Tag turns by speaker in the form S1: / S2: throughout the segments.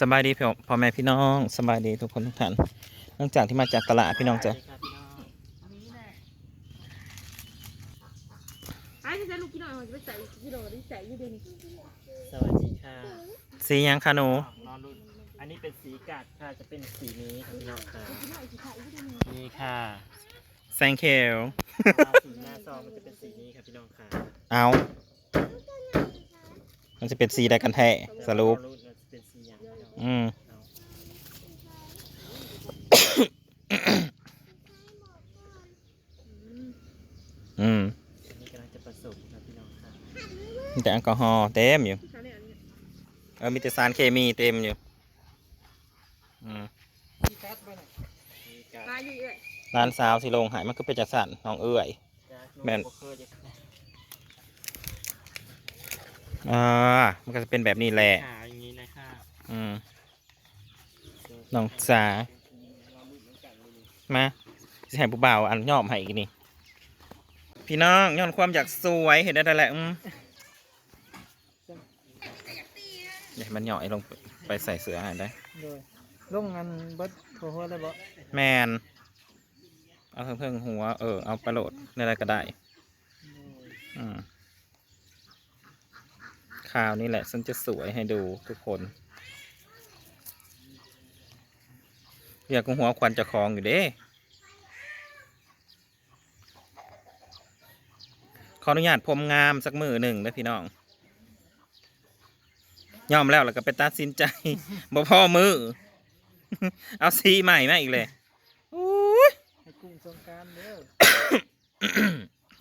S1: สบายดีพ่อพ่อแม่พี่น้องสบายดีทุกคนทุกท่านหลังจากที่มาจากตลาดพี่น้องจ้ะ
S2: ไอ้ที่จะลูกกินหน่อยมันจะไปใส่กิโลที่ใส่อยู่เดี๋ยวนี้
S3: สวัสดีค่ะ
S1: สีหยังคะหนู
S3: นอนรุ่นอันนี้เป็นสีกัดค่ะจะเป็นสีนี้ค่ะพี่น้องค่ะ
S2: กินหน่อยสิค่ะอยู่เดี๋ยวนี้
S3: นี่ค่ะ
S1: แซงเคล
S3: สีหน้าซองมันจะเป็นสีนี้ค่ะพี่น้องค่ะ
S1: เอามันจะเป็นสีใดกันแท้สรุป
S3: อย่างพี่น้อง
S1: อืม
S3: เอา
S1: อืม
S3: อันนี้กำลังจะผสมค่ะพี่น้องค่ะ
S1: มีแต่แอลกอฮอล์เต็มอยู่
S2: ที่ขายเนี่ยอันนี้
S1: เออมีแต่สารเคมีเต็มอยู่อืม
S3: นี่กัด
S2: ขายอยู่เอ้ย
S1: ร้านสาวสิลงหายมันก็เป็นจักสันน้องเอื้อย
S3: จาก
S1: แม่น
S3: โบเคอร์จะ
S1: อ่ามันก็จะเป็นแบบนี้แหละ
S3: ขาวอย่างนี้นะคะ
S1: อืม น้องจ๋ามาสิให้ผู้บ่าวอันยอมให้อีกนี่ พี่น้องย้อนความอยากสวยเห็นได้แต่แหละอืมเดี๋ยวมันเหย่อยลงไปใส่เสื้อให้ได้
S4: โดยลงงานเบิดหัวหัวเลยบ่
S1: แมน เอาเพิ่งๆหัว เออ เอาไปโหลดในอะไรก็ได้ อืมข่าวนี่แหละฉันจะสวยให้ดูทุกคน อยากกุหัวควันจะคลองอยู่เด้ขออนุญาตพรมงามสักมือหนึ่งนะพี่น้องยอมแล้วแล้วก็ไปตัดสินใจบ่พ่อมือ เอาสีใหม่มาอีกเลยอุ้ย
S4: ให้กลุ่มสงกรารเด้อ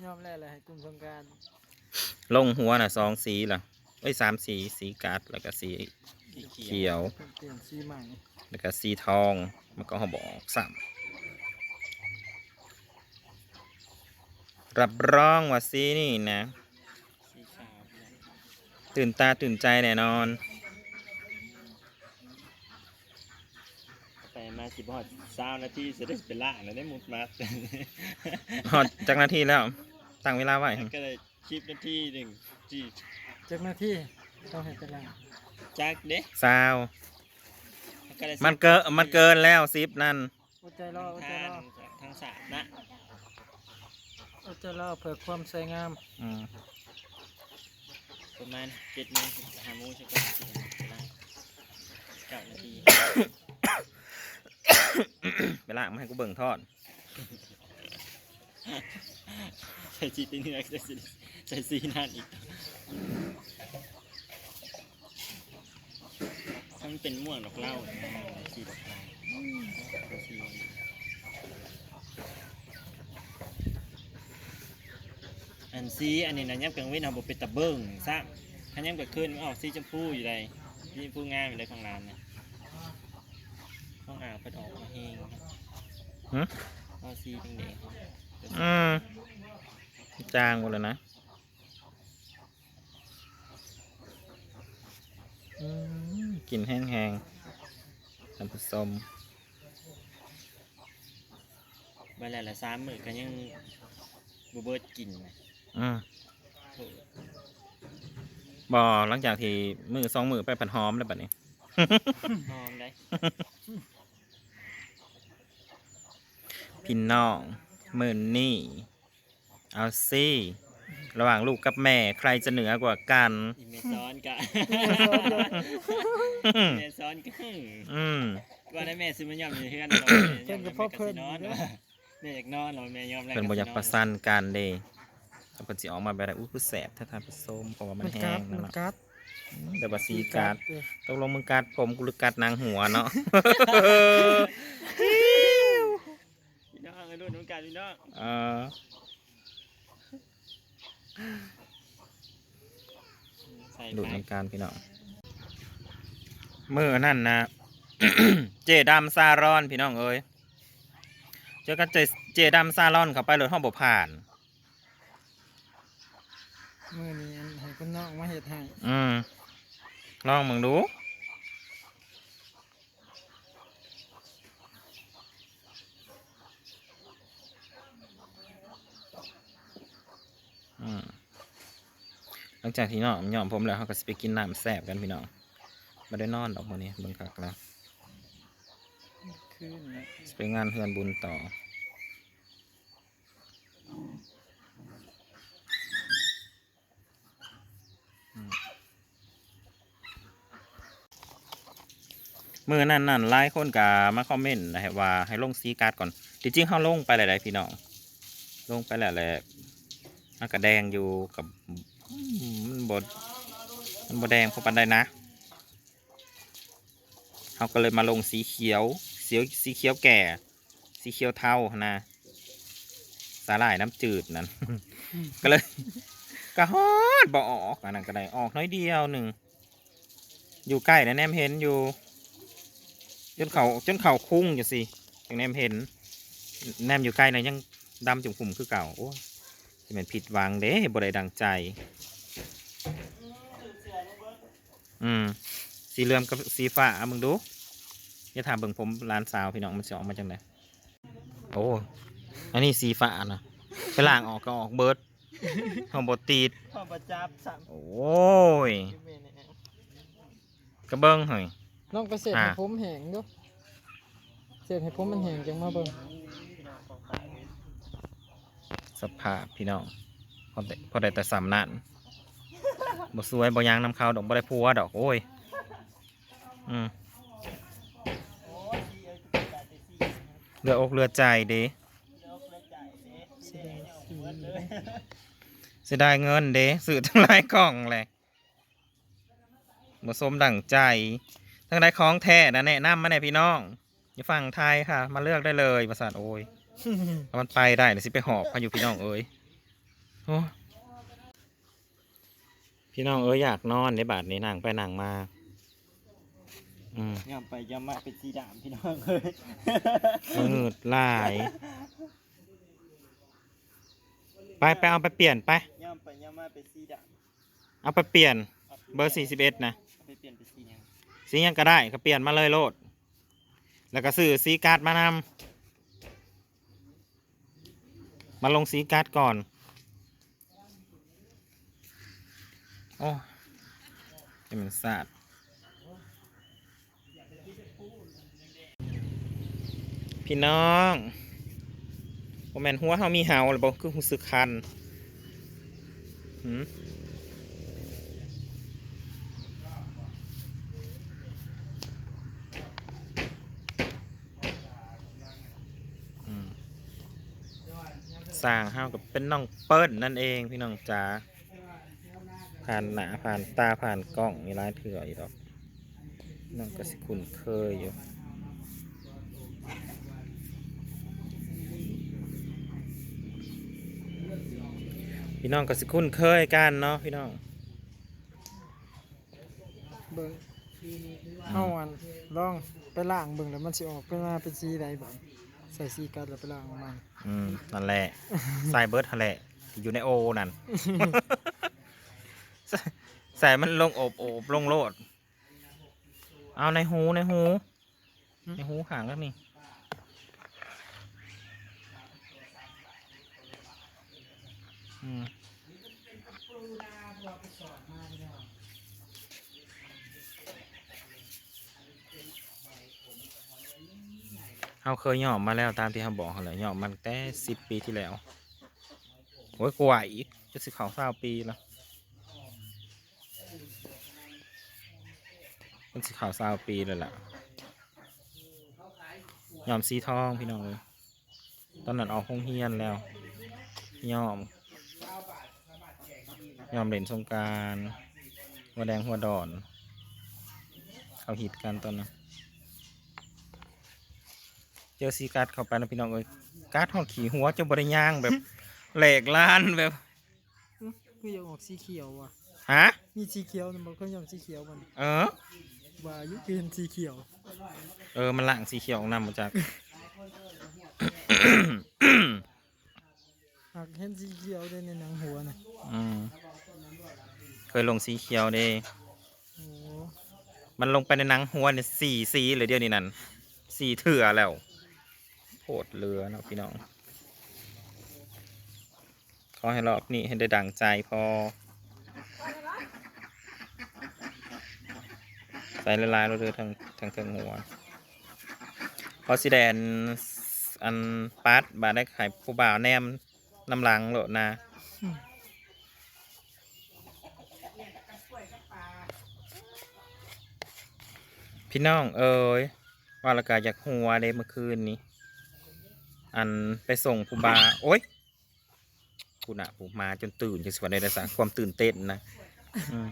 S4: ยอมแล้วแหละให้กลุ่มสงกราร
S1: ลงหัวน่ะสองสีล่ะเอ้ยสามสีสีกัดแล้วก็สี
S3: สีเขี
S1: เขี
S3: ยว
S1: ยว
S4: เปลี่ยนสีใหม่
S1: แล้วก็สีทองมันก็เขาบอกสามรับรองว่าสีนี่นะ
S3: สีขาวพี่น้อง
S1: ตื่นตาตื่นใจแน่นอน
S3: ไปมาสิบหอดเศร้านาทีจะได้เป็นล่างแล้วได้มุดมา
S1: หอดจากหนาทีแล้วตั้งเวลาไว้
S3: ก็เลยคลิปนาทีหนึ่งจี
S4: จากหน้าที่ต้องให้เป็นไร
S3: จักเด้
S1: ซาว
S3: ก็เลย
S1: มันเกินมันเกินแล้วซิปนั่น
S4: อดใจรออดใจ
S3: ทาง
S4: รอ
S3: ทางสามนะ
S4: อดใจรอเพื่อความสวยงาม
S1: อืม
S3: ประมาณเจ็ดโมงห้าโมงใช่ไหมเก้านาที
S1: เวลามาให้กูเบิ่งทอด
S3: ใส่จีติเนื้อใส่สีใส่สีนั่นอีก ถ้ามันเป็นม่วงดอกเหล้าเนี่ยสีดอกเหล้าสีอันซีอันนี้นะยับกลางเว้นเอาบเป็นตะเบิ้งซะถ้ายับกลางคืนมันออกสีชมพูอยู่เลยสีชมพูงามอยู่เลยข้างล่างเนี่ยข้างอ่างเป็นออกมาแห้งครับ
S1: หึ
S3: เอาสีแดงๆ
S1: อืมจางหมดเลยนะอืม กลิ่นแห้งๆท่านผู้ชม
S3: เวลาละสามมื้อก็ยังบเบิดกินนะ
S1: อืม
S3: โอ้ย
S1: บอหลังจากที่มือสองมือไปผันหอมแล้วบัดนี้
S3: หอมได้
S1: พี่น้อง มือนี่ เอาสิ ระหว่างลูกกับแม่ใครจะเหนือกว่ากัน
S3: อีเมซ้อนกะแม่ซ้อนกะ
S1: อืม
S3: ว่าได้แม่ซื้อมันยอมอยู่เฮือน
S4: เพิ่นก็พ่อเพิ่น
S3: นอนแม่อยากนอนเราแม่ยอมแล้ว
S1: เป็นบอยากประสันกันเด้ถ้าเป็นสิออกมาแบบไหนอุ้ยคือแสบถ้าทานผสมเพราะว่ามันแห้
S4: กั
S1: ง
S4: ด
S1: นั่น
S4: มัน
S1: แหละ
S4: กัด
S1: แต่ว่าสีกัด
S4: เออ
S1: ตกลงมึงกัดผมกูหรือกัดนางหัวเนาะ
S3: พี่น้องไอ้รุ่นน้องกันพี่น้อง
S1: เออ
S3: ใส่
S1: ดูด
S3: ไป
S1: น้ำการพี่น้องมือนั่นนะ เจดำซารอนพี่น้องเอ้ยเจอกันเจเจดำซารอนเขาไปรถห้องบ่ผ่าน
S4: มื้อนี้อันให้คุณน้องมาเฮ็ดให้
S1: อืมลองมึงดู หลังจากที่น้องยอมผมแล้วเขาก็สิไปกินน้ำแสบกันพี่น้องไม่ได้นอนดอกวันนี้เบิ่งคักแล้ว
S4: คืนนะ
S1: สิไปงานเฮือนบุญต่อมือนั่นนั่นไล่คนกามาคอมเมนต์นะครับว่าให้ลงซีการ์ดก่อนจริงๆเขาลงไปหลายๆพี่น้อง ลงไปหลายๆ มันก็แดงอยู่กับมันบดมันบดแดงพอปันได้นะเขาก็เลยมาลงสีเขียวสีสีเขียวแก่ สีเขียวเทานะสาหร่ายน้ำจืดนั่นก็เลยกระฮอดบอออกอันนั้นก็ได้ออกน้อยเดียวหนึ่งอยู่ใกล้นะแนมเห็นอยู่ จนเขาจนเขาคุ้งอยู่สิอย่างแนมเห็น แนมอยู่ใกล้นะยังดำจุ่มขุ่มคือเก่าโอ้ย จะเป็นผิดหวังเด้บ่ได้ดังใจ อืม สีเหลืองกับสีฟ้าเอามึงดูอย่าถามเบิ่งผมร้านสาวพี่น้องมันจะออกมาจังไดโอ้อันนี้สีฟ้านะไปล่างออกก็ออกเบิร์ดของบตีด
S3: พ่อประจับสั่ง
S1: โอ้ยกระเบิ้งเฮ้ย
S4: น้องไปเสร็จ
S1: อ่า
S4: ให้ผมแห้งเด้วยเสร็จให้ผมมันแห้งจังมาเบิ่ง
S1: สภาพพี่น้องพอได้พอได้แต่สามนั่นบ่สวยบ่ยางนำเขาวดอกบ่ได้พัวดอกโอ้ยอืมเรืออกเรือใจเด้เสียดายเงินเด้สื่อทั้งหลายกล่องแหละบ่สมดั่งใจ ทั้งได้ของแท้นะแนะนำมาแน่พี่น้องอยู่ฝั่งไทยค่ะ มาเลือกได้เลยประสาทโอ้ย ถ้ามันไปได้เดี๋ยวสิไปหอบพายุพี่น้องเอ้ยโอ้พี่น้องเอ้ยอยากนอนในบาทนี้นั่งไปนั่งมา อืม
S3: ย่ำไปย่ำมาเป็นสีดำพี่น้องเอ้ย
S1: มันหงืดหลาย ไปไปเอาไปเปลี่ยนไป
S3: ย่ำไปย่ำมาเป็นสีด
S1: เอาไปเปลี่ยนำเบอร์สี่สิบเอ็ดนะ
S3: เอาไปเปลี่ยนเป็นสีหยัง
S1: สีหยังก็ได้ก็เปลี่ยนมาเลยโลด แล้วก็ซื้อสีการ์ดมานำ มาลงสีการ์ดก่อน โอ้ยมันสาดพี่น้องโอแมนหัวเขามีเห่าหรือเปล่าคือหูสึกคันหืม อืม สร้างห้ากับเป็นน้องเปิ้ลนั่นเองพี่น้องจ๋าผ่านหนาผ่านตาผ่านกล้องมีร้ายเถื่ออยู่ดอกน้องก็สิคุ้นเคยอยู่พี่น้องก็สิคุ้นเคยกันเนาะพี่น้อง
S4: เบิ่งเอาอันลองไปล้างเบิ่งแล้วมันสิออกเป็นมาเป็นสีใดบ่ ใส่สีกัดแล้วไปล้างมัน
S1: อืมนั่นแหละใส่เบิร์ดทะเลอยู่ในโอนั่น ใส่มันลงโอบโอบลงโลด เอาในหูในหู ในหูขางแล้วนี่อืม เขาเคยย่อมมาแล้วตามที่เขาบอกเขาเลยย่อมมันแต่สิบปีที่แล้วโอ้ยกว่าอีกจะสิเขาเศร้าปีแล้วมันสิเขาเศร้าปีเลยล่ะย่อมสีทองพี่น้องเลยตอนนั้นออกห้องเฮียนแล้วย่อมย่อมเล่นสงกรารหัวแดงหัวดอน เขาฮิตกันตอนนั้น จอซีการ์ดเข้าไปนะพี่น้องเอ้ยการ์ดหอดขี่หัวจะบริย่างแบบแหลกล้านแบบ
S4: คือยังออกสีเขียวว่ะ
S1: ฮะ
S4: มีสีเขียวนะบ่เคยยอมสีเขียวมัน
S1: เออ
S4: ว่าอยู่คือเห็นสีเขียว
S1: เออมันหลังสีเขียวออกนำมาจาก
S4: หากเห็นสีเขียวได้ในหนังหัวน่ะ
S1: อืมเคยลงสีเขียวเด้
S4: โอ้
S1: มันลงไปในหนังหัวเนี่ยสี่สีเลยเดียวนี้นั่นสี่เถื่อแล้ว โคตรเรือเนาะพี่น้องขอให้รอบนี้ให้ได้ดังใจพอ ใส่ละลายเราเด้อทางทางเทิงหัวพอสิแดนอันปัดบาได้ไข่ผู้บ่าวแนมน้ำลังโหลดนะพี่น้องเอ้ยว่าละกาอยากหัวเด้เมื่อคืนนี้ อันไปส่งผู้บาโอ๊ยกูน่ะผมมาจนตื่นจนสวนในระสาความตื่นเต้นนะอืม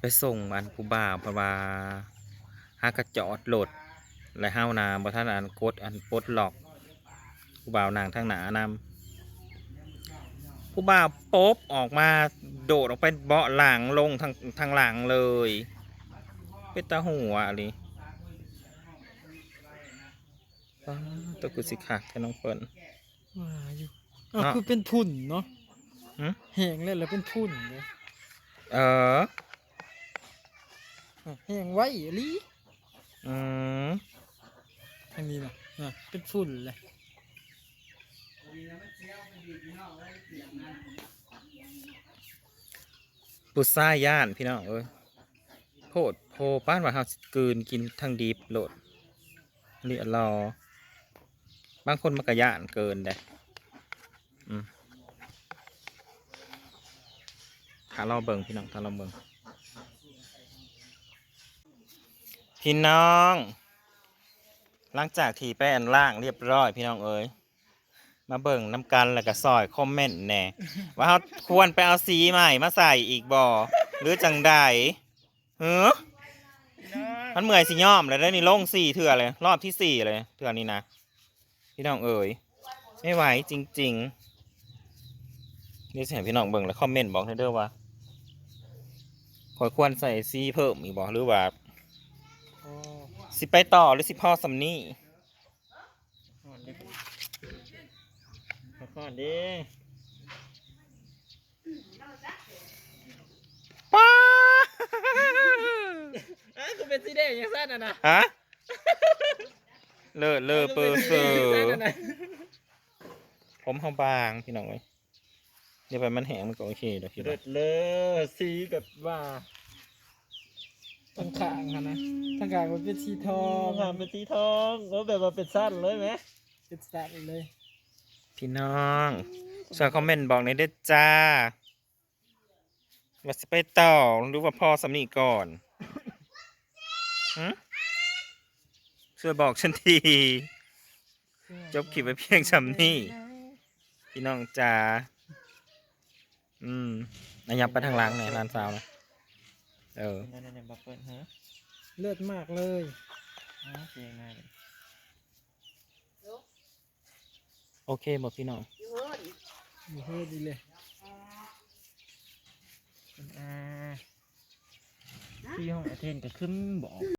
S1: ไปส่งอันผู้บ่าวเพราะว่าหากระจอดโหลดและห้าวนาบ่ท่านอันกดอันปลดล็อกผู้บ่าวนางทางหนานำผู้บ่าวโป๊บออกมาโดดออกไปเบาะหลังลงทางทางหลังเลยเป็นตาหัวอะไร อ้าวตัวกูสิคักแค่น้องเปิ้ล
S4: ว่าอยู่อ้าว
S1: เนาะ
S4: คือเป็นพุ่นเนาะ
S1: หืม
S4: แห้งเลยแล้วเป็นพุ่นเลย
S1: เออ
S4: อะแห้งไว้อีหลี
S1: อืม
S4: อันนี้นะอะเป็นฝุ่นเลย
S1: ปุซ่าย่านพี่น้องเอ้ยโพดโพป้านว่าเฮาสิกลืนกินทั้งดีบโหลดเรียรอ บางคนมันก็ย่านเกินได้อืมถ้าเราเบิ่งพี่น้องถ้าเราเบิ่งพี่น้อง หลังจากที่ไปอันล่างเรียบร้อย พี่น้องเอ้ยมาเบิ่งน้ำกันแล้วก็ซอยคอมเมนต์แน่ว่าเขาควรไปเอาสีใหม่มาใส่อีกบ่อหรือจังใดเฮ้อมันเหมื่อยสิย่อมเลยได้นี่ลงสี่เถื่อเลย รอบที่สี่เลยเถื่อนี้นะ พี่น้องเอ๋ยไม่ไหวจริงๆเดี๋ยวสิให้พี่น้องเบิ่งแล้วคอมเมนต์บอกให้เด้อว่าขอยควรใส่สีเพิ่มอีกบ่หรือว่า
S4: อ๋อ
S1: สิไปต่อหรือสิพ่อสำนี่
S3: ก่อนดิก่อนดิ
S1: ป้า
S3: อะคือเป็นสีแดงยังสั้นอะนะ
S1: ฮะ เลอะเลอะเปอร์เซอร์ผมเขาบางพี่น้องเอ้ยเดี๋ยวไปมันแห้งมันก็โอเคเดี๋ยวพี่น้
S3: เลิ
S1: อง
S3: ศเลยสีแบบว่า
S4: ตั้งขางค่ะนะตั้งขางมันเป็นสีทอ
S3: ทองงงามเป็นสีทองแล้วแบบว่าเป็นสั้นเลยไหม
S4: เป็นสัตว์เลย
S1: พี่น้องช่วยคอมเมนต์บอกในอยเด้อจ้าว่าจะไปต่อหรือว่าพอสำนีก่อนหืม ช่วยบอกฉันที จบคลิปไว้เพียงสำนี้พี่น้องจ้าอืมนายยับไปทางหล้างไหนร้านสาวนะเออ
S3: นั่นๆๆบัฟเฟิลฮะ
S4: เลือดมากเลย
S3: อ๋อเสียงง่ายเลย
S1: โอเคหมดพี่น้อง
S2: อยู่เฮ้ย
S4: อยู่เฮ้ยดีเลย
S3: อ่าที่ห้องอาเทนก็ขึ้นบอก